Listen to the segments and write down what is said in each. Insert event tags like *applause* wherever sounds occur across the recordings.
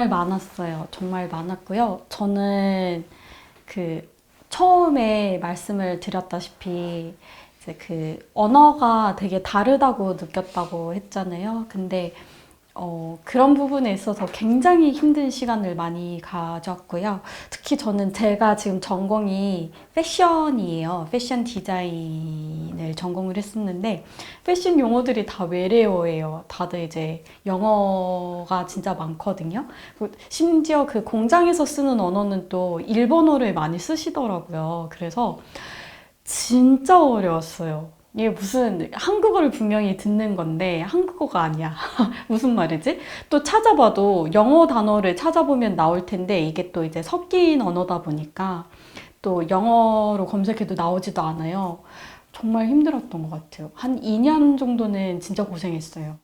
정말 많았어요. 정말 많았고요. 저는 그 처음에 말씀을 드렸다시피 이제 그 언어가 되게 다르다고 느꼈다고 했잖아요. 근데 어, 그런 부분에 있어서 굉장히 힘든 시간을 많이 가졌고요. 특히 저는 제가 지금 전공이 패션이에요. 패션 디자인을 전공을 했었는데, 패션 용어들이 다 외래어예요. 다들 이제 영어가 진짜 많거든요. 그리고 심지어 그 공장에서 쓰는 언어는 또 일본어를 많이 쓰시더라고요. 그래서 진짜 어려웠어요. 이게 무슨 한국어를 분명히 듣는 건데 한국어가 아니야. *laughs* 무슨 말이지? 또 찾아봐도 영어 단어를 찾아보면 나올 텐데 이게 또 이제 섞인 언어다 보니까 또 영어로 검색해도 나오지도 않아요. 정말 힘들었던 것 같아요. 한 2년 정도는 진짜 고생했어요.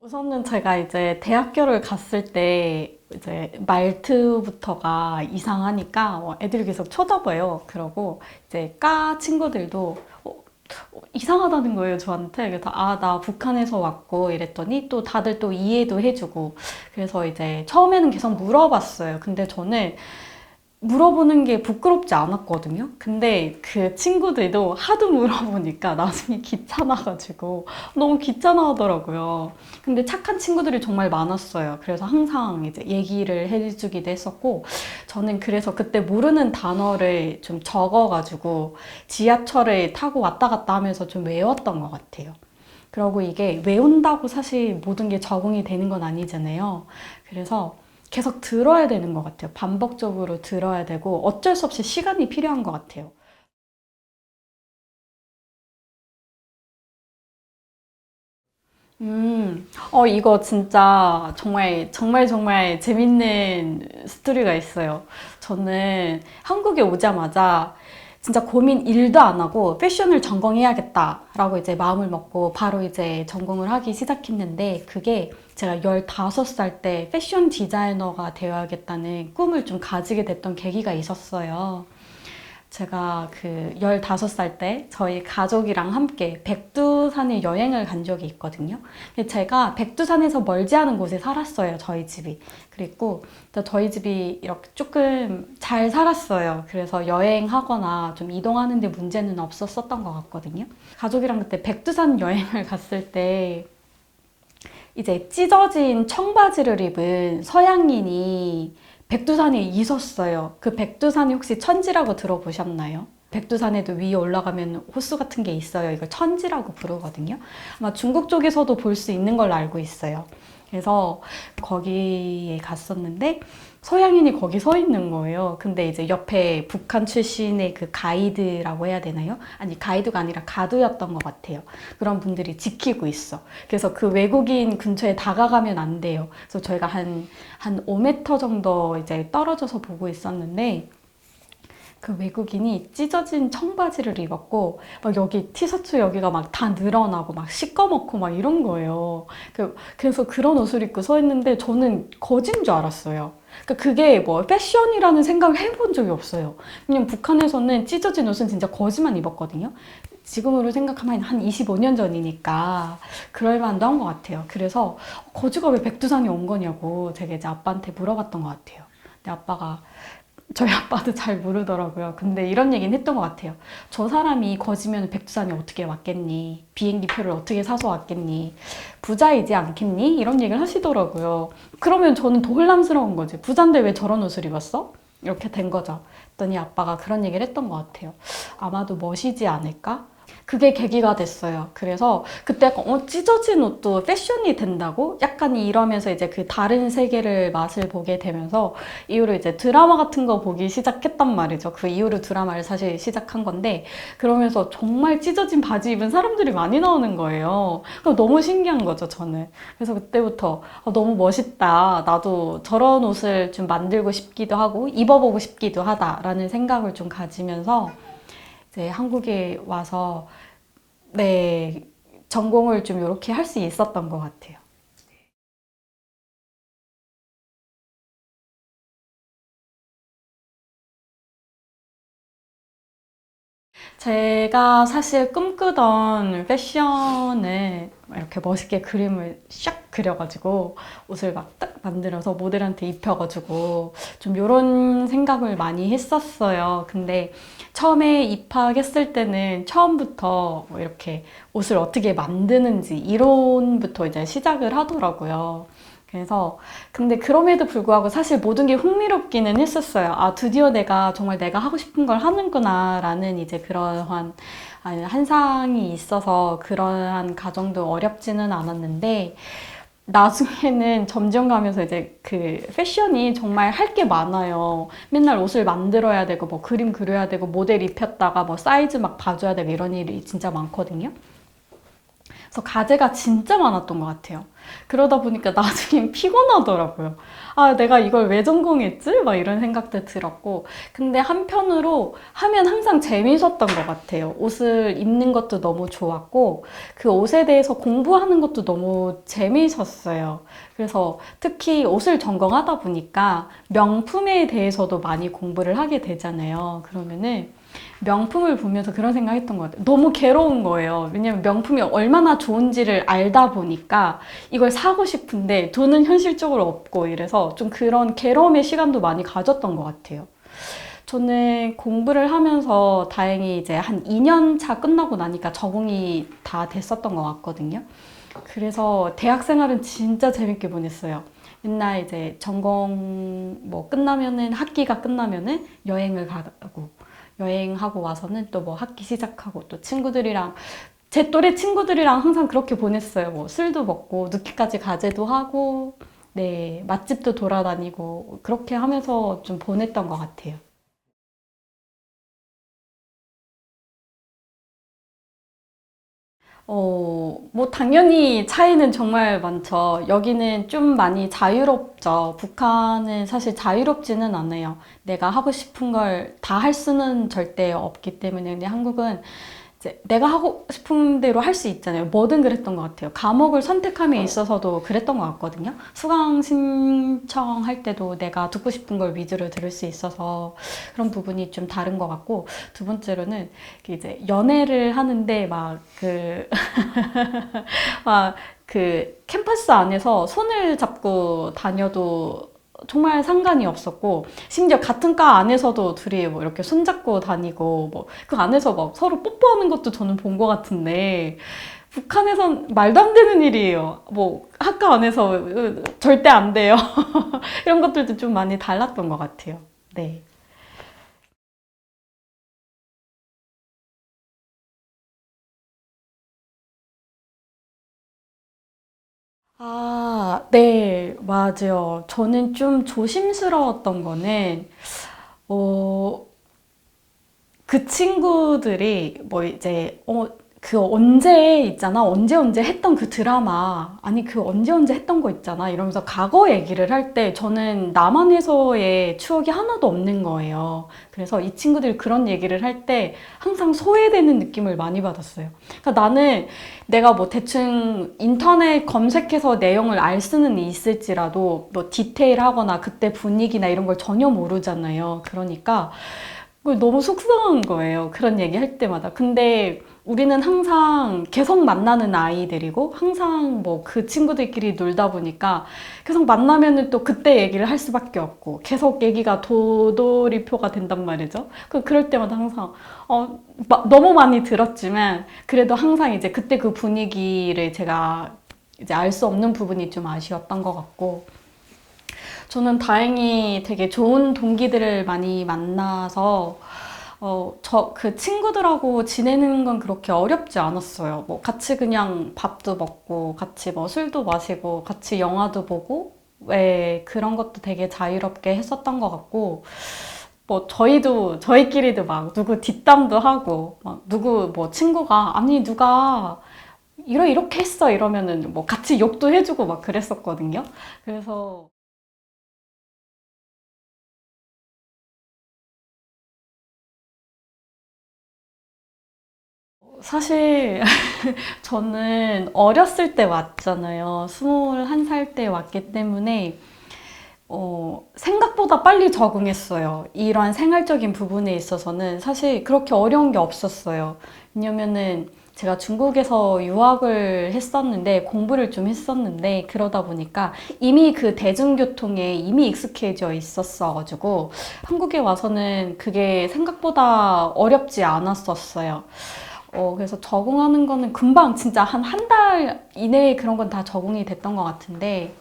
우선은 제가 이제 대학교를 갔을 때 이제 말투부터가 이상하니까 어, 애들이 계속 쳐다봐요. 그러고 이제 과 친구들도 어, 어, 이상하다는 거예요, 저한테. 그래서 아, 나 북한에서 왔고 이랬더니 또 다들 또 이해도 해주고 그래서 이제 처음에는 계속 물어봤어요. 근데 저는 물어보는 게 부끄럽지 않았거든요. 근데 그 친구들도 하도 물어보니까 나중에 귀찮아가지고 너무 귀찮아 하더라고요. 근데 착한 친구들이 정말 많았어요. 그래서 항상 이제 얘기를 해주기도 했었고, 저는 그래서 그때 모르는 단어를 좀 적어가지고 지하철을 타고 왔다 갔다 하면서 좀 외웠던 것 같아요. 그리고 이게 외운다고 사실 모든 게 적응이 되는 건 아니잖아요. 그래서 계속 들어야 되는 것 같아요. 반복적으로 들어야 되고 어쩔 수 없이 시간이 필요한 것 같아요. 음, 어, 이거 진짜 정말, 정말, 정말 재밌는 스토리가 있어요. 저는 한국에 오자마자 진짜 고민 일도 안 하고 패션을 전공해야겠다라고 이제 마음을 먹고 바로 이제 전공을 하기 시작했는데 그게 제가 15살 때 패션 디자이너가 되어야겠다는 꿈을 좀 가지게 됐던 계기가 있었어요. 제가 그 15살 때 저희 가족이랑 함께 백두산에 여행을 간 적이 있거든요. 제가 백두산에서 멀지 않은 곳에 살았어요, 저희 집이. 그리고 저희 집이 이렇게 조금 잘 살았어요. 그래서 여행하거나 좀 이동하는데 문제는 없었었던 것 같거든요. 가족이랑 그때 백두산 여행을 갔을 때 이제 찢어진 청바지를 입은 서양인이 백두산에 있었어요. 그 백두산이 혹시 천지라고 들어보셨나요? 백두산에도 위에 올라가면 호수 같은 게 있어요. 이걸 천지라고 부르거든요. 아마 중국 쪽에서도 볼 수 있는 걸로 알고 있어요. 그래서 거기에 갔었는데 서양인이 거기 서 있는 거예요. 근데 이제 옆에 북한 출신의 그 가이드라고 해야 되나요? 아니, 가이드가 아니라 가두였던 것 같아요. 그런 분들이 지키고 있어. 그래서 그 외국인 근처에 다가가면 안 돼요. 그래서 저희가 한, 한 5m 정도 이제 떨어져서 보고 있었는데, 그 외국인이 찢어진 청바지를 입었고 막 여기 티셔츠 여기가 막 다 늘어나고 막 시꺼멓고 막 이런 거예요. 그, 그래서 그런 옷을 입고 서 있는데 저는 거진 줄 알았어요. 그러니까 그게 뭐 패션이라는 생각을 해본 적이 없어요. 그냥 북한에서는 찢어진 옷은 진짜 거지만 입었거든요. 지금으로 생각하면 한 25년 전이니까 그럴 만도 한 것 같아요. 그래서 거지가 왜 백두산에 온 거냐고 제가 이제 아빠한테 물어봤던 것 같아요. 근데 아빠가 저희 아빠도 잘 모르더라고요. 근데 이런 얘기는 했던 것 같아요. 저 사람이 거지면 백두산에 어떻게 왔겠니? 비행기 표를 어떻게 사서 왔겠니? 부자이지 않겠니? 이런 얘기를 하시더라고요. 그러면 저는 더 혼란스러운 거지. 부자인데 왜 저런 옷을 입었어? 이렇게 된 거죠. 했더니 아빠가 그런 얘기를 했던 것 같아요. 아마도 멋이지 않을까? 그게 계기가 됐어요. 그래서 그때 어, 찢어진 옷도 패션이 된다고? 약간 이러면서 이제 그 다른 세계를 맛을 보게 되면서 이후로 이제 드라마 같은 거 보기 시작했단 말이죠. 그 이후로 드라마를 사실 시작한 건데 그러면서 정말 찢어진 바지 입은 사람들이 많이 나오는 거예요. 너무 신기한 거죠, 저는. 그래서 그때부터 어, 너무 멋있다. 나도 저런 옷을 좀 만들고 싶기도 하고 입어보고 싶기도 하다라는 생각을 좀 가지면서 이제 한국에 와서 네 전공을 좀 이렇게 할 수 있었던 것 같아요. 제가 사실 꿈꾸던 패션을 이렇게 멋있게 그림을 샥 그려가지고 옷을 막 딱 만들어서 모델한테 입혀가지고 좀 이런 생각을 많이 했었어요. 근데 처음에 입학했을 때는 처음부터 뭐 이렇게 옷을 어떻게 만드는지 이론부터 이제 시작을 하더라고요. 그래서 근데 그럼에도 불구하고 사실 모든 게 흥미롭기는 했었어요. 아, 드디어 내가 정말 내가 하고 싶은 걸 하는구나라는 이제 그러한 아니, 한상이 있어서 그러한 과정도 어렵지는 않았는데 나중에는 점점 가면서 이제 그 패션이 정말 할 게 많아요. 맨날 옷을 만들어야 되고 뭐 그림 그려야 되고 모델 입혔다가 뭐 사이즈 막 봐줘야 되고 이런 일이 진짜 많거든요. 그래서 과제가 진짜 많았던 것 같아요. 그러다 보니까 나중엔 *laughs* 피곤하더라고요. 아, 내가 이걸 왜 전공했지? 막 이런 생각도 들었고. 근데 한편으로 하면 항상 재밌었던 것 같아요. 옷을 입는 것도 너무 좋았고, 그 옷에 대해서 공부하는 것도 너무 재밌었어요. 그래서 특히 옷을 전공하다 보니까 명품에 대해서도 많이 공부를 하게 되잖아요. 그러면은 명품을 보면서 그런 생각 했던 것 같아요. 너무 괴로운 거예요. 왜냐면 명품이 얼마나 좋은지를 알다 보니까 이걸 사고 싶은데 돈은 현실적으로 없고 이래서 좀 그런 괴로움의 시간도 많이 가졌던 것 같아요. 저는 공부를 하면서 다행히 이제 한 2년 차 끝나고 나니까 적응이 다 됐었던 것 같거든요. 그래서 대학 생활은 진짜 재밌게 보냈어요. 맨날 이제 전공 뭐 끝나면은 학기가 끝나면은 여행을 가고 여행하고 와서는 또 뭐 학기 시작하고 또 친구들이랑 제 또래 친구들이랑 항상 그렇게 보냈어요. 뭐 술도 먹고 늦게까지 과제도 하고 네 맛집도 돌아다니고 그렇게 하면서 좀 보냈던 것 같아요. 어, 뭐, 당연히 차이는 정말 많죠. 여기는 좀 많이 자유롭죠. 북한은 사실 자유롭지는 않아요. 내가 하고 싶은 걸 다 할 수는 절대 없기 때문에. 근데 한국은 내가 하고 싶은 대로 할 수 있잖아요. 뭐든 그랬던 것 같아요. 과목을 선택함에 있어서도 그랬던 것 같거든요. 수강 신청할 때도 내가 듣고 싶은 걸 위주로 들을 수 있어서 그런 부분이 좀 다른 것 같고 두 번째로는 이제 연애를 하는데 막 그 *laughs* 막그 캠퍼스 안에서 손을 잡고 다녀도 정말 상관이 없었고 심지어 같은 과 안에서도 둘이 뭐 이렇게 손잡고 다니고 뭐 그 안에서 막 서로 뽀뽀하는 것도 저는 본 것 같은데 북한에선 말도 안 되는 일이에요. 뭐 학과 안에서 으, 절대 안 돼요. *laughs* 이런 것들도 좀 많이 달랐던 것 같아요. 네. 아, 네, 맞아요. 저는 좀 조심스러웠던 거는, 어, 그 친구들이 뭐 이제 어 그 언제 있잖아 언제 언제 했던 그 드라마 아니 그 언제 언제 했던 거 있잖아 이러면서 과거 얘기를 할 때 저는 남한에서의 추억이 하나도 없는 거예요. 그래서 이 친구들이 그런 얘기를 할 때 항상 소외되는 느낌을 많이 받았어요. 그러니까 나는 내가 뭐 대충 인터넷 검색해서 내용을 알 수는 있을지라도 뭐 디테일하거나 그때 분위기나 이런 걸 전혀 모르잖아요. 그러니까 너무 속상한 거예요. 그런 얘기 할 때마다. 근데 우리는 항상 계속 만나는 아이들이고 항상 뭐 그 친구들끼리 놀다 보니까 계속 만나면은 또 그때 얘기를 할 수밖에 없고 계속 얘기가 도돌이표가 된단 말이죠. 그 그럴 때마다 항상 어 마- 너무 많이 들었지만 그래도 항상 이제 그때 그 분위기를 제가 이제 알 수 없는 부분이 좀 아쉬웠던 것 같고 저는 다행히 되게 좋은 동기들을 많이 만나서 어, 저 그 친구들하고 지내는 건 그렇게 어렵지 않았어요. 뭐 같이 그냥 밥도 먹고 같이 뭐 술도 마시고 같이 영화도 보고 왜 그런 것도 되게 자유롭게 했었던 것 같고 뭐 저희도 저희끼리도 막 누구 뒷담도 하고 막 누구 뭐 친구가 아니 누가 이러 이렇게 했어 이러면은 뭐 같이 욕도 해주고 막 그랬었거든요. 그래서 사실 *laughs* 저는 어렸을 때 왔잖아요. 21살 때 왔기 때문에 어, 생각보다 빨리 적응했어요. 이러한 생활적인 부분에 있어서는 사실 그렇게 어려운 게 없었어요. 왜냐면은 제가 중국에서 유학을 했었는데 공부를 좀 했었는데 그러다 보니까 이미 그 대중교통에 이미 익숙해져 있었어가지고 한국에 와서는 그게 생각보다 어렵지 않았었어요. 어, 그래서 적응하는 거는 금방 진짜 한 한 달 이내에 그런 건 다 적응이 됐던 것 같은데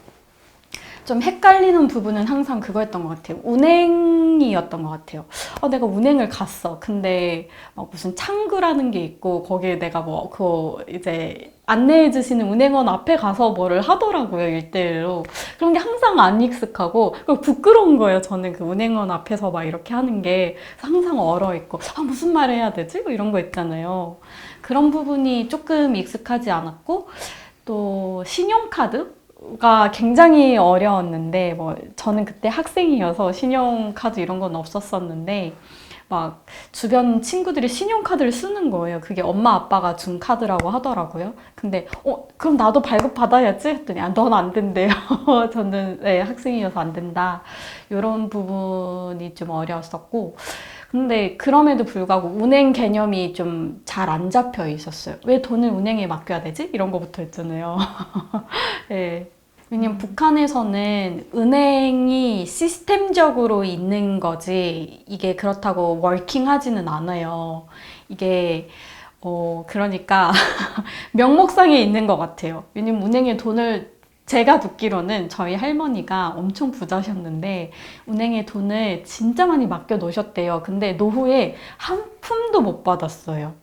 좀 헷갈리는 부분은 항상 그거였던 것 같아요. 운행이었던 것 같아요. 어, 내가 운행을 갔어. 근데 막 무슨 창구라는 게 있고 거기에 내가 뭐 그 이제 안내해 주시는 운행원 앞에 가서 뭐를 하더라고요. 일대일로. 그런 게 항상 안 익숙하고 부끄러운 거예요. 저는 그 운행원 앞에서 막 이렇게 하는 게 항상 얼어 있고 아 무슨 말 해야 되지? 뭐 이런 거 있잖아요. 그런 부분이 조금 익숙하지 않았고 또 신용카드 가 굉장히 어려웠는데 뭐 저는 그때 학생이어서 신용카드 이런 건 없었었는데 막 주변 친구들이 신용카드를 쓰는 거예요. 그게 엄마 아빠가 준 카드라고 하더라고요. 근데 어 그럼 나도 발급 받아야지 했더니 아, 넌 안 된대요. *laughs* 저는 네, 학생이어서 안 된다. 이런 부분이 좀 어려웠었고 근데 그럼에도 불구하고 운행 개념이 좀 잘 안 잡혀 있었어요. 왜 돈을 운행에 맡겨야 되지? 이런 거부터 있잖아요. 네. *laughs* 왜냐면 북한에서는 은행이 시스템적으로 있는 거지 이게 그렇다고 워킹하지는 않아요. 이게 어 그러니까 *laughs* 명목상에 있는 것 같아요. 왜냐면 은행에 돈을 제가 듣기로는 저희 할머니가 엄청 부자셨는데 은행에 돈을 진짜 많이 맡겨 놓으셨대요. 근데 노후에 한 푼도 못 받았어요.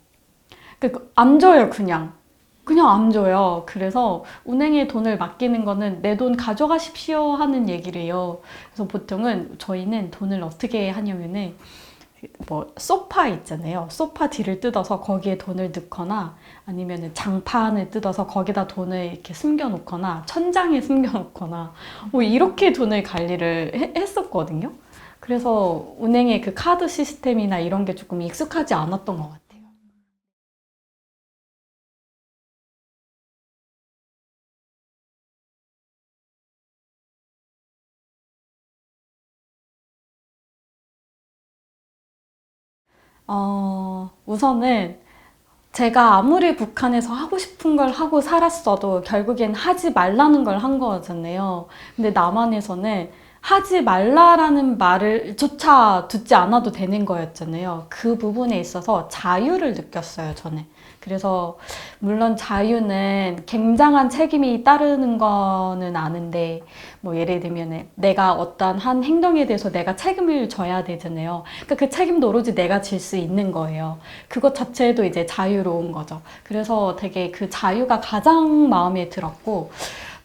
그안 줘요, 그냥. 그냥 안 줘요. 그래서 은행에 돈을 맡기는 거는 내 돈 가져가십시오 하는 얘기래요. 그래서 보통은 저희는 돈을 어떻게 하냐면은 뭐 소파 있잖아요. 소파 뒤를 뜯어서 거기에 돈을 넣거나 아니면은 장판을 뜯어서 거기다 돈을 이렇게 숨겨 놓거나 천장에 숨겨 놓거나 뭐 이렇게 돈을 관리를 해- 했었거든요. 그래서 은행의 그 카드 시스템이나 이런 게 조금 익숙하지 않았던 것 같아요. 어, 우선은 제가 아무리 북한에서 하고 싶은 걸 하고 살았어도 결국엔 하지 말라는 걸 한 거잖아요. 근데 남한에서는 하지 말라라는 말을 조차 듣지 않아도 되는 거였잖아요. 그 부분에 있어서 자유를 느꼈어요, 저는. 그래서 물론 자유는 굉장한 책임이 따르는 거는 아는데 뭐 예를 들면 내가 어떤 한 행동에 대해서 내가 책임을 져야 되잖아요. 그러니까 그 책임도 오로지 내가 질 수 있는 거예요. 그것 자체도 이제 자유로운 거죠. 그래서 되게 그 자유가 가장 마음에 들었고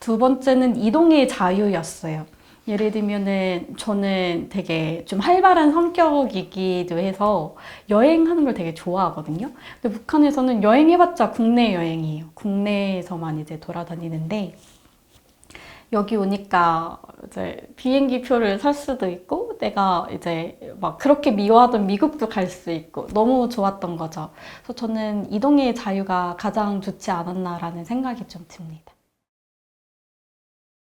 두 번째는 이동의 자유였어요. 예를 들면은 저는 되게 좀 활발한 성격이기도 해서 여행하는 걸 되게 좋아하거든요. 근데 북한에서는 여행해봤자 국내 여행이에요. 국내에서만 이제 돌아다니는데 여기 오니까 이제 비행기 표를 살 수도 있고 내가 이제 막 그렇게 미워하던 미국도 갈 수 있고 너무 좋았던 거죠. 그래서 저는 이동의 자유가 가장 좋지 않았나라는 생각이 좀 듭니다.